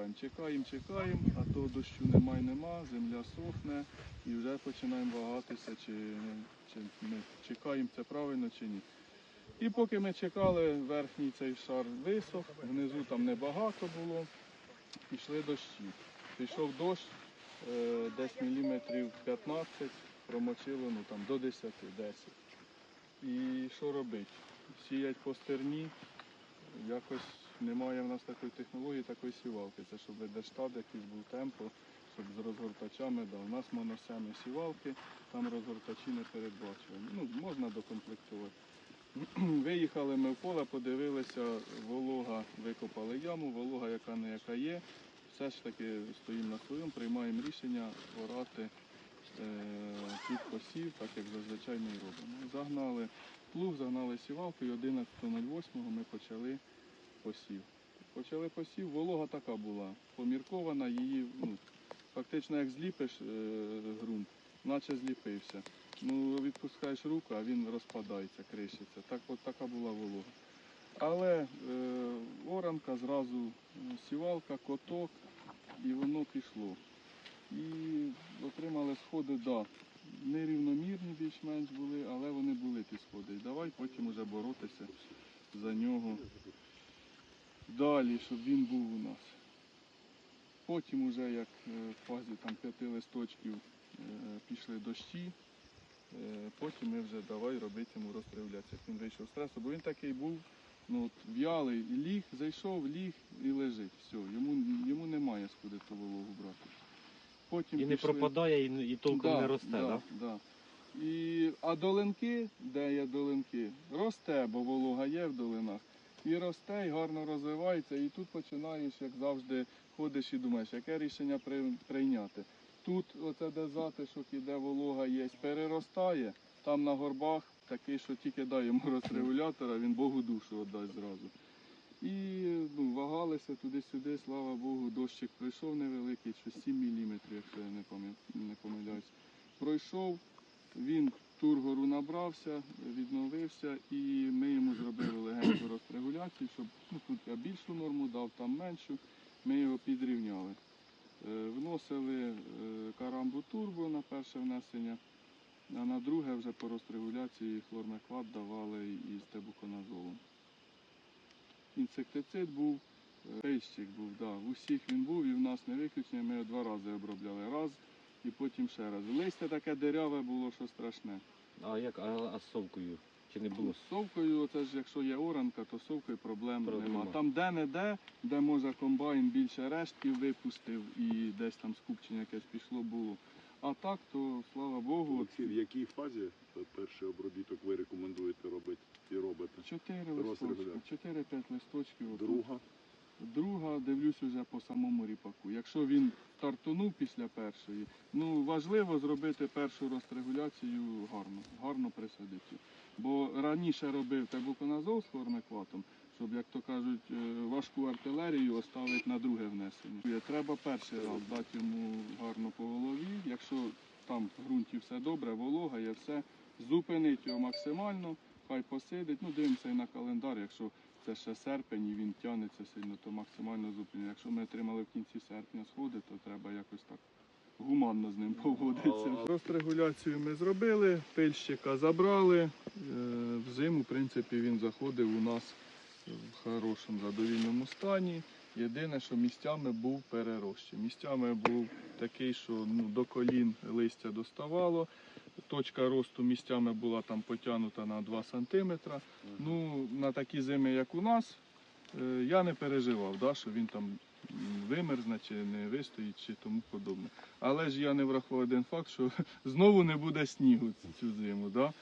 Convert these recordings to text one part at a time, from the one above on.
чекаємо, чекаємо, чекаємо, а то дощу немає, нема, земля сохне і вже починаємо вагатися, чи, чи ми чекаємо це правильно чи ні. І поки ми чекали, верхній цей шар висох, внизу там небагато було, пішли дощі. Пішов дощ, е, десь міліметрів 15, промочило ну, там, до 10, 10. І що робити? Сіять по стерні, якось немає в нас такої технології, такої сівалки. Це щоб держтат якийсь був темпо, щоб з розгортачами дав. У нас моносеми сівалки, там розгортачі не передбачені. Ну, можна докомплектувати. Виїхали ми в поле, подивилися, волога, викопали яму, волога яка не яка є. Все ж таки стоїмо на своєму, приймаємо рішення орати е, під посів, так як зазвичай ми робимо. Загнали плуг, загнали сівалку і 11.08 ми почали посів. Почали посів, волога така була, поміркована, її ну, фактично як зліпиш е, ґрунт, наче зліпився. Ну, відпускаєш руку, а він розпадається, кришиться. Так, от така була волога. Але е, оранка зразу сівалка, коток, і воно пішло. І отримали сходи, да, нерівномірні більш-менш були, але вони були ті сходи. І давай потім уже боротися за нього далі, щоб він був у нас. Потім уже як е, в фазі там, п'яти листочків е, пішли дощі, Е, Потім ми вже давай робити йому розстрілятися. Як він вийшов з стресу, бо він такий був ну, от, в'ялий, ліг, зайшов, ліг і лежить. Все, йому, йому немає скуди ту вологу брати. Потім І не пішли- пропадає, і, і толком Да, не росте, да, так? да. І, а долинки, де є долинки, росте, бо волога є в долинах. І росте, і гарно розвивається, і тут починаєш, як завжди, ходиш і думаєш, яке рішення прийняти. Тут оце де затишок і де волога є, переростає, там на горбах такий, що тільки дай йому розрегулятора, він Богу душу віддасть зразу. І ну, вагалися туди-сюди, слава Богу, дощик пройшов невеликий, що 7 мм, якщо я не помиляюсь. Пройшов, він тургору набрався, відновився, і ми йому зробили легеньку розрегуляцію, щоб ну, тут я більшу норму дав, там меншу, ми його підрівняли. Е, Вносили е, карамбу турбо на перше внесення, а на друге вже по розрегуляції хлормекват давали із тебуконазолом. Інсектицид був, е, пейщик був, да. в усіх він був і в нас не виключення, ми його два рази обробляли. Раз і потім ще раз. Листя таке деряве було, що страшне. А як а, а з совкою? Чи не було? З совкою, оце ж якщо є оранка, то з совкою проблем Проблем нема. Там де-не-де, де може комбайн більше рештків випустив і десь там скупчення якесь пішло було. А так, то слава Богу, Олексій, в якій фазі перший обробіток ви рекомендуєте робити і робите? 4 4 листочки, Розрегуляція. 4-5 листочків. Друга. Друга, дивлюсь уже по самому ріпаку. Якщо він стартунув після першої, ну важливо зробити першу розрегуляцію гарно, гарно присадити. Бо раніше робив тебуконазол з хлормекватом, щоб, як то кажуть, е, важку артилерію оставити на друге внесення. Треба перший раз дати йому гарно по голові. Якщо там в ґрунті все добре, волога є все, зупинити його максимально, хай посидить. Ну, дивимося і на календар, якщо це ще серпень і він тягнеться сильно, то максимально зупинено. Якщо ми отримали в кінці серпня сходи, то треба якось так гуманно з ним поводитися. Розрегуляцію ми зробили, пильщика забрали. Е, Взиму, в принципі, він заходив у нас в хорошому задовільному стані. Єдине, що місцями був перерощий. Місцями був такий, що ну, до колін листя доставало. Точка росту місцями була там потягнута на 2 см. Ну, на такі зими, як у нас, е, я не переживав, да, що він там вимерзне чи не вистоїть, чи тому подобне. Але ж я не врахував один факт, що знову не буде снігу цю зиму. Да?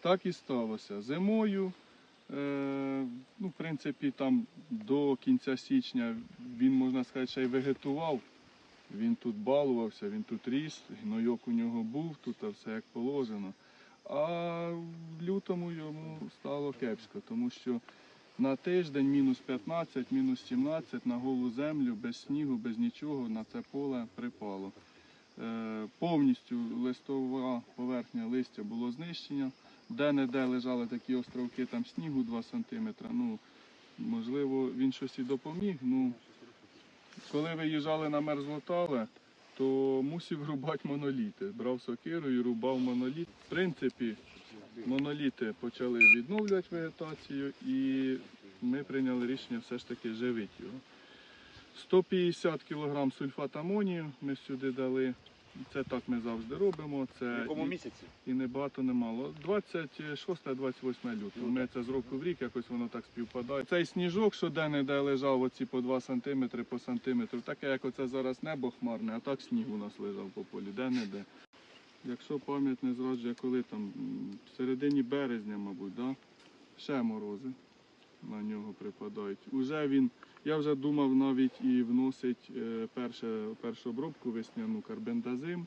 Так і сталося. Зимою, е, ну, в принципі, там до кінця січня він, можна сказати, ще й вегетував. Він тут балувався, він тут ріс, гнойок у нього був, тут все як положено. А в лютому йому стало кепсько, тому що на тиждень мінус 15, мінус 17 на голу землю, без снігу, без нічого на це поле припало. Е, повністю листова поверхня листя було знищення. Де-не-де лежали такі островки там снігу 2 см. Ну, можливо, він щось і допоміг. Ну, коли виїжджали на мерзлотале, то мусив рубати моноліти. Брав сокиру і рубав моноліт. В принципі, моноліти почали відновлювати вегетацію, і ми прийняли рішення все ж таки живити його. 150 кг сульфат амонію ми сюди дали. Це так ми завжди робимо. Це В якому і- місяці? і не багато, не мало. 26-28 лютого. Ми це з року в рік, якось воно так співпадає. Цей сніжок, що де-не-де лежав оці по 2 см по сантиметру, таке, як оце зараз небо хмарне, а так сніг у нас лежав по полі, де-не-де. Якщо пам'ять не зраджує, коли там, в середині березня, мабуть, да? ще морози на нього припадають. Уже він, я вже думав навіть і вносить е, перше, першу обробку весняну карбендазим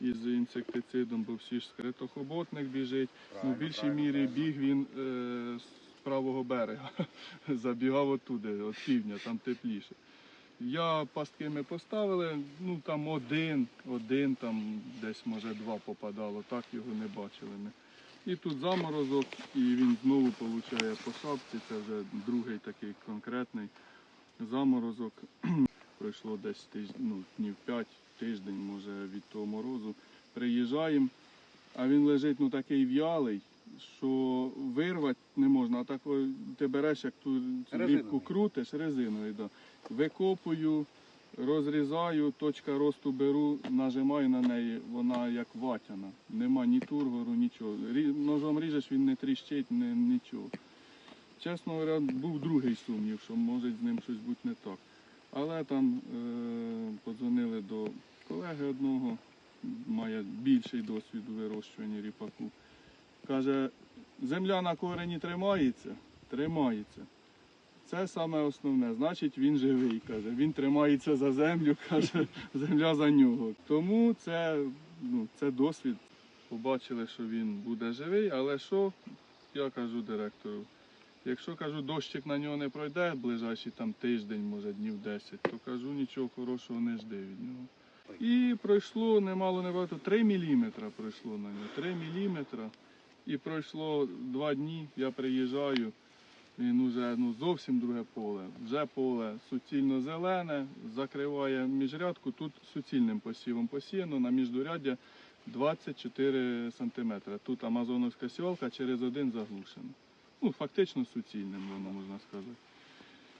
із інсектицидом, бо всі ж скритохоботник біжить. Ну, в більшій мірі біг він е, з правого берега. Забігав оттуди, от півдня, там тепліше. Я пастки ми поставили, ну там один, один, там десь може два попадало, так його не бачили ми. І тут заморозок, і він знову получає по шапці, це вже другий такий конкретний заморозок. Пройшло десь тиж... ну, днів 5, тиждень, може, від того морозу. Приїжджаємо, а він лежить ну, такий в'ялий, що вирвати не можна. А так о, ти береш, як ту цю Резиновий. ліпку крутиш резиною. Да. Викопую, розрізаю, точка росту беру, нажимаю на неї, вона як ватяна. Нема ні тургору, нічого. Рі- Ножом ріжеш, він не тріщить, не, нічого. Чесно говоря, був другий сумнів, що може з ним щось бути не так. Але там е, подзвонили до колеги одного, має більший досвід у вирощуванні ріпаку. Каже, земля на корені тримається, тримається. Це саме основне. Значить, він живий. каже. Він тримається за землю, каже, земля за нього. Тому це, ну, це досвід. Побачили, що він буде живий, але що я кажу директору? Якщо кажу, дощик на нього не пройде ближайший там тиждень, може днів 10, то кажу, нічого хорошого не жди від нього. І пройшло немало небагато, 3 міліметра пройшло на нього. 3 міліметра. І пройшло два дні, я приїжджаю, він уже ну, зовсім друге поле. Вже поле суцільно зелене, закриває міжрядку, тут суцільним посівом посіяно, на міждуряддя 24 сантиметри. Тут амазоновська сьолка через один заглушена. Ну, фактично суцільним, воно можна сказати.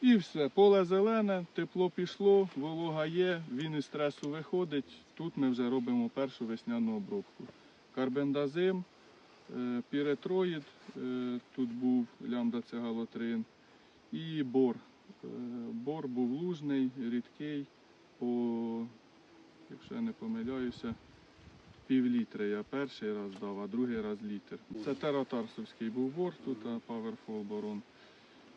І все, поле зелене, тепло пішло, волога є, він із стресу виходить. Тут ми вже робимо першу весняну обробку. Карбендазим, е, піретроїд, е, тут був лямда-цегалотрин і бор. Е, Бор був лужний, рідкий, по, якщо я не помиляюся, пів літри я перший раз дав, а другий раз літр. Це тератарсовський був бор, тут Powerful борон.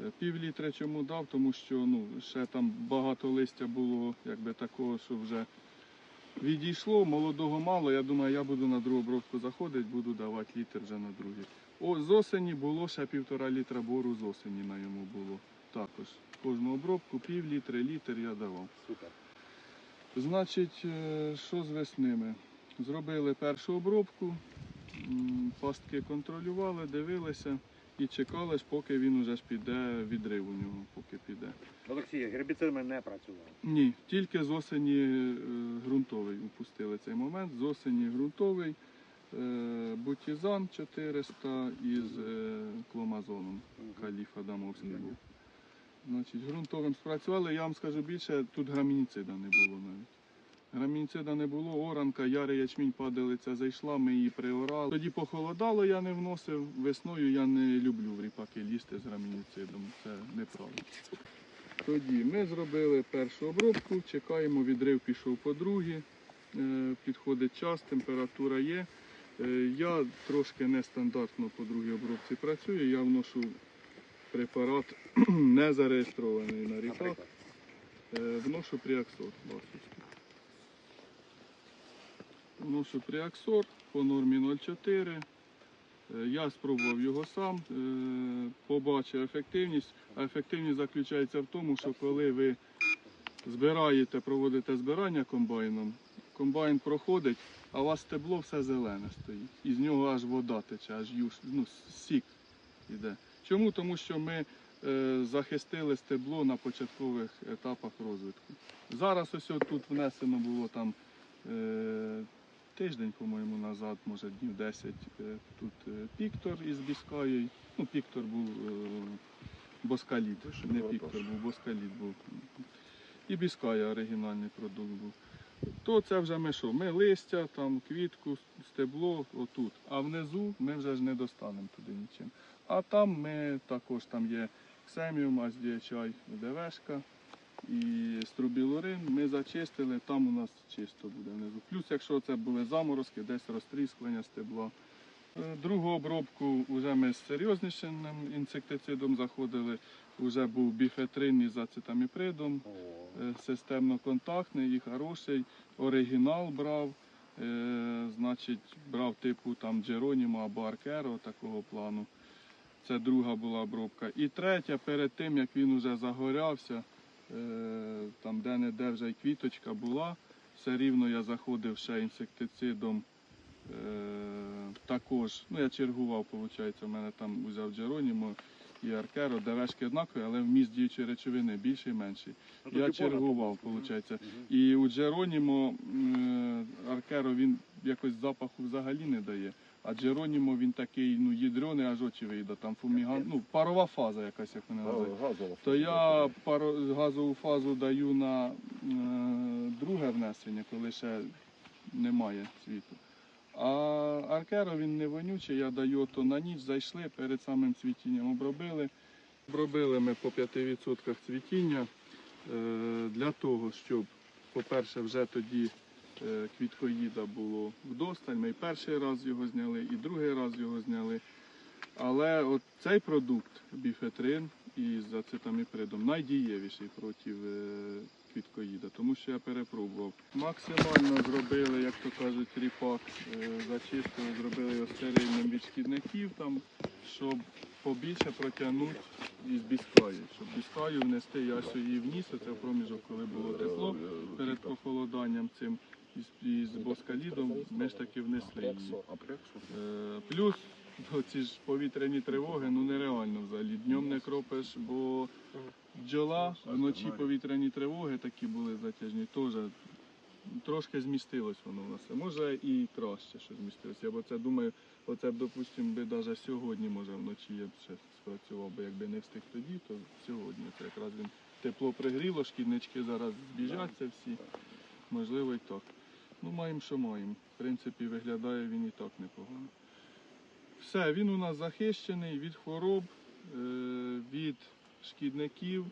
Е, Пів літра чому дав, тому що ну, ще там багато листя було, якби такого, що вже відійшло, молодого мало. Я думаю, я буду на другу обробку заходити, буду давати літр вже на другий. О, з осені було ще півтора літра бору з осені на йому було. Також. Кожну обробку пів літри, літр я давав. Супер. Значить, е, що з весни ми? Зробили першу обробку, пастки контролювали, дивилися і чекали, поки він уже ж піде, відрив у нього, поки піде. Олексій, гербіцидами не працював. Ні, тільки з осені е, ґрунтовий упустили цей момент. З осені ґрунтовий е, бутізан 400 із е, кломазоном. Каліф Адамовський був. Значить, ґрунтовим спрацювали. Я вам скажу більше, тут грамініцида не було навіть. Грамініцида не було, оранка, ярий ячмінь падалиця зайшла, ми її приорали. Тоді похолодало, я не вносив. Весною я не люблю в ріпаки лізти з грамініцидом. Це неправильно. Тоді ми зробили першу обробку, чекаємо, відрив пішов по другій. Е, Підходить час, температура є. Е, Я трошки нестандартно по другій обробці працюю. Я вношу препарат не зареєстрований на ріпак. Е, Вношу пріаксор ласточку. Вношу пріаксор по нормі 0,4. Е, Я спробував його сам, е, побачив ефективність. А ефективність заключається в тому, що коли ви збираєте, проводите збирання комбайном, комбайн проходить, а у вас стебло все зелене стоїть. І з нього аж вода тече, аж юж, ну, сік іде. Чому? Тому що ми е, захистили стебло на початкових етапах розвитку. Зараз ось тут внесено було там тиждень, по-моєму, назад, може днів 10, е, тут е, Піктор із Біскаєю. Ну, Піктор був е, Боскаліт, не Піктор був, Боскаліт був. І Біская оригінальний продукт був. То це вже ми що? Ми листя, там, квітку, стебло отут. А внизу ми вже ж не достанемо туди нічим. А там ми також там є ксеміум, аздіячай, ДВшка і струбілурин. Ми зачистили, там у нас чисто буде внизу. Плюс, якщо це були заморозки, десь розтріскування стебла. Е, Другу обробку вже ми з серйознішим інсектицидом заходили. Вже був біфетрин із ацетаміпридом е, системно-контактний і хороший. Оригінал брав, е, значить, брав типу там Джеронімо або Аркеро такого плану. Це друга була обробка. І третя, перед тим як він вже загорявся, там де-не-де вже й квіточка була, все рівно я заходив ще інсектицидом. Е, також, ну я чергував, виходить, у мене там взяв Джеронімо і Аркеро, ДВшки однакові, але вміст діючої речовини більший і менший. Ну, Я чергував, виходить. І у Джеронімо е, Аркеро він якось запаху взагалі не дає. А Джеронімо він такий ну, ядрений, аж очі вийде, там фуміган, ну, парова фаза якась, як вони називають. То я паро, газову фазу даю на е, друге внесення, коли ще немає світу. А аркеро він не вонючий, я даю то на ніч, зайшли перед самим цвітінням обробили. Обробили ми по 5% цвітіння е, для того, щоб, по-перше, вже тоді квіткоїда було вдосталь. Ми і перший раз його зняли, і другий раз його зняли. Але от цей продукт, біфетрин із ацетаміпридом, найдієвіший проти е, квіткоїда, тому що я перепробував. Максимально зробили, як то кажуть, ріпак, е, зачистили, зробили його стерильним від шкідників, там, щоб побільше протягнути із біскаю, щоб біскаю внести, я ось її вніс, це в проміжок, коли було тепло перед похолоданням цим із, із боскалідом, ми ж внесли. Е, Плюс ці ж повітряні тривоги, ну нереально взагалі. Днем не кропиш, бо бджола, вночі повітряні тривоги такі були затяжні, теж трошки змістилось воно в нас. Може і краще, що змістилося. Бо це думаю, оце б, допустимо, би навіть сьогодні, може, вночі я б ще спрацював, бо якби не встиг тоді, то сьогодні. Це якраз він тепло пригріло, шкіднички зараз збіжаться всі. Можливо і так. Ну, маємо, що маємо. В принципі, виглядає він і так непогано. Все, він у нас захищений від хвороб, е, від шкідників.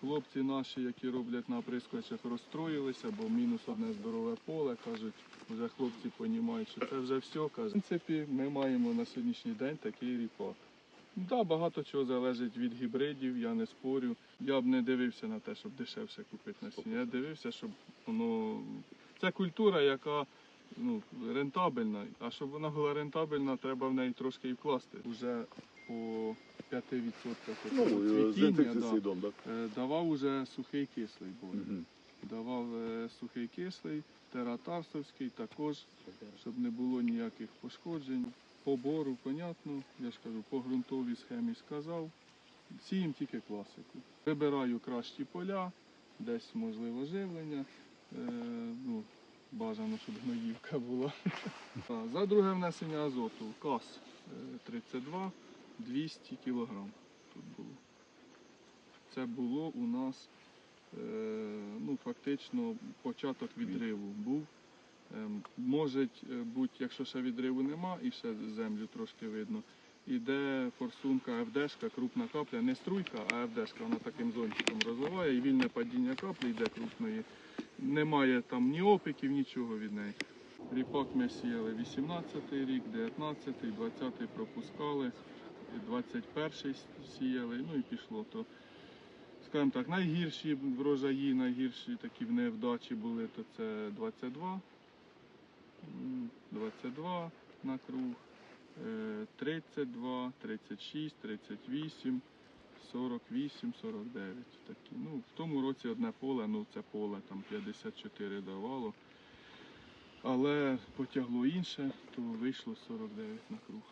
Хлопці наші, які роблять на оприскувачах, розстроїлися, бо мінус одне здорове поле. Кажуть, вже хлопці розуміють, що це вже все. Кажуть. В принципі, ми маємо на сьогоднішній день такий ріпак. Да, багато чого залежить від гібридів, я не спорю. Я б не дивився на те, щоб дешевше купити насіння. Я дивився, щоб воно. Це культура, яка ну, рентабельна. А щоб вона була рентабельна, треба в неї трошки і вкласти. Уже по 5% Ну, цвітіння да, інсектицидом, так? е, давав уже сухий кислий бой. Мгм. Давав е, сухий кислий, тератарсовський також, щоб не було ніяких пошкоджень. По бору, понятно, я ж кажу, по ґрунтовій схемі сказав. Сіємо тільки класику. Вибираю кращі поля, десь можливо живлення. Е, ну, бажано, щоб гноївка була. За друге внесення азоту КАС е, 32 200 кг тут було. Це було у нас е, ну, фактично початок відриву був. Ем, Може бути, якщо ще відриву нема і ще землю трошки видно, іде форсунка ФДшка, крупна капля, не струйка, а ФДшка, вона таким зонтиком розвиває і вільне падіння каплі йде крупної. Немає там ні опіків, нічого від неї. Ріпак ми сіяли 18-й рік, 19-й, 20-й пропускали, 21-й сіяли, ну і пішло. То, скажімо так, найгірші врожаї, найгірші такі в невдачі були, то це 22, 22 на круг, е, 32, 36, 38, 48, 49. Такі. Ну, в тому році одне поле, ну це поле там 54 давало. Але потягло інше, то вийшло 49 на круг.